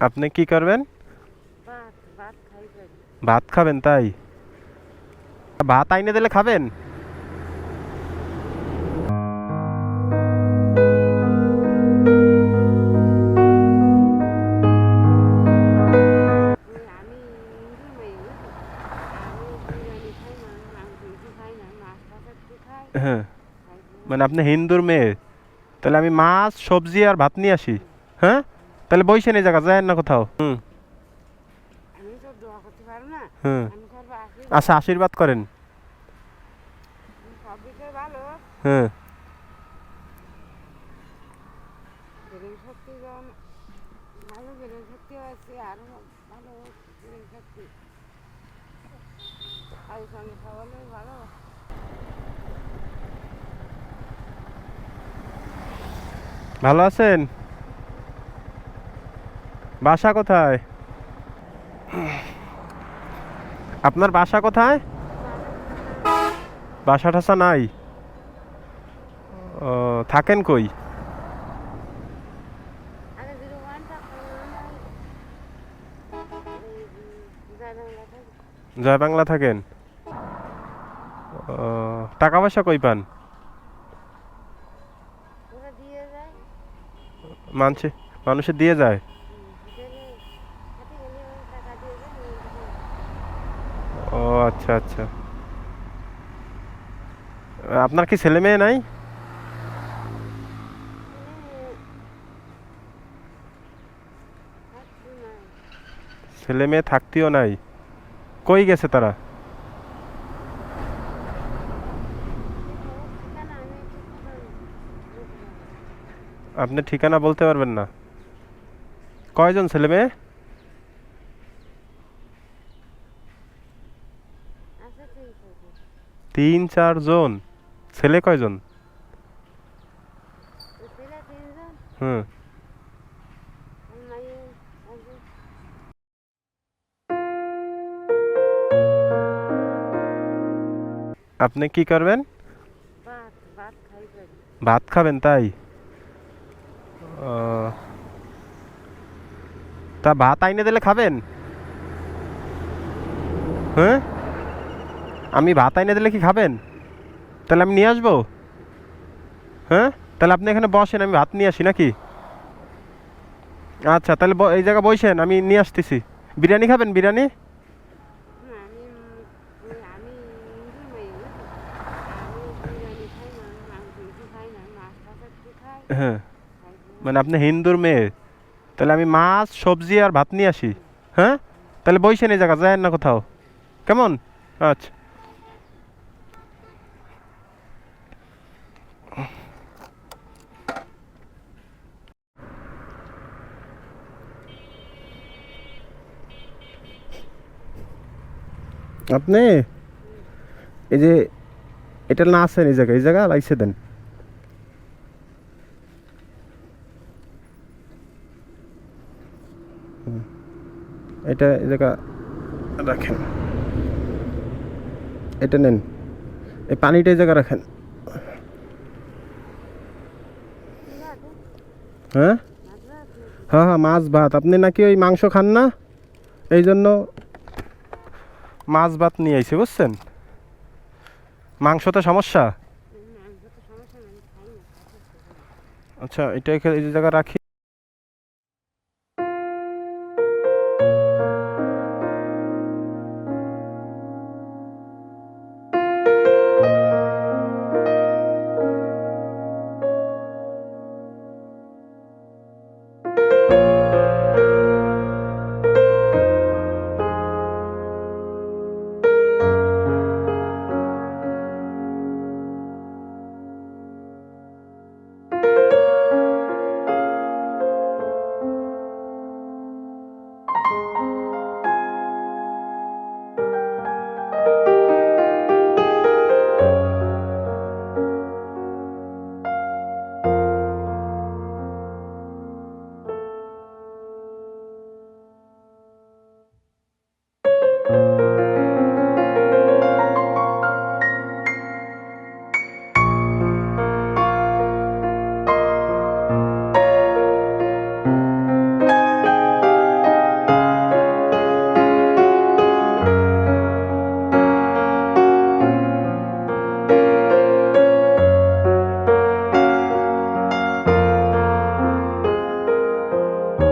আপনি কি করবেন? ভাত খাবেন, তাই? ভাত আইনে দিলে খাবেন? হ্যাঁ। মানে আপনি হিন্দুর মেয়ে? তাহলে আমি মাছ সবজি আর ভাত নিয়ে আসি। হ্যাঁ? তাহলে বইসেন এই জায়গা যায় না কোথাও। হুম। আমি তো দোয়া করতে পারব না। হুম আমি করব আসি আচ্ছা আশীর্বাদ করেন হ্যাঁ ভালো। ভালো আছেন? বাসা কোথায়? আপনার বাসা কোথায়? বাসা টাসা নাই? থাকেন কই? জয় বাংলা থাকেন টাকা পয়সা কই পান ওরা দিয়ে যায় মানছে মানুষে দিয়ে যায়। ও আচ্ছা আচ্ছা। আপনার কি ছেলে মেয়ে নাই? ছেলে মেয়ে থাকতেও নাই। কই গেছে তারা? আপনি ঠিকানা বলতে পারবেন না। কয়জন ছেলে মেয়ে? তিন চার জন। ছেলে কয়জন? হুম। আপনি কি করবেন? ভাত খাবেন তাই? তা ভাত আইনে দিলে খাবেন? হ্যাঁ? আমি ভাত আইনে দিলে কি খাবেন? তাহলে আমি নিয়ে আসব। হ্যাঁ? তাহলে আপনি এখানে বসেন, আমি ভাত নিয়ে আসি নাকি? আচ্ছা তাহলে এই জায়গা বসেন, আমি নিয়ে আসতেছি। বিরিয়ানি খাবেন, বিরিয়ানি? হ্যাঁ। মানে আপনি হিন্দুর মেয়ে, তাহলে আমি মাছ, সবজি আর ভাত নিয়ে আসি। হ্যাঁ? তাহলে বইসেন এই জায়গা যায় না কোথাও। কেমন? আচ্ছা। আপনি? এই যে, এটা না আছেন এই জায়গায়, এই জায়গা লাইসে দেন। এটা এই জায়গা রাখেন। এটা নেন। এই পানিটা এই জায়গা রাখেন। হ্যাঁ? হ্যাঁ হ্যাঁ মাছ ভাত। আপনি নাকি ওই মাংস খান না? এই জন্য মাছ ভাত নিয়ে আইছে বুঝছেন? মাংস তো সমস্যা। মাংস তো সমস্যা নেই খাই না। আচ্ছা এটা এই জায়গা রাখি।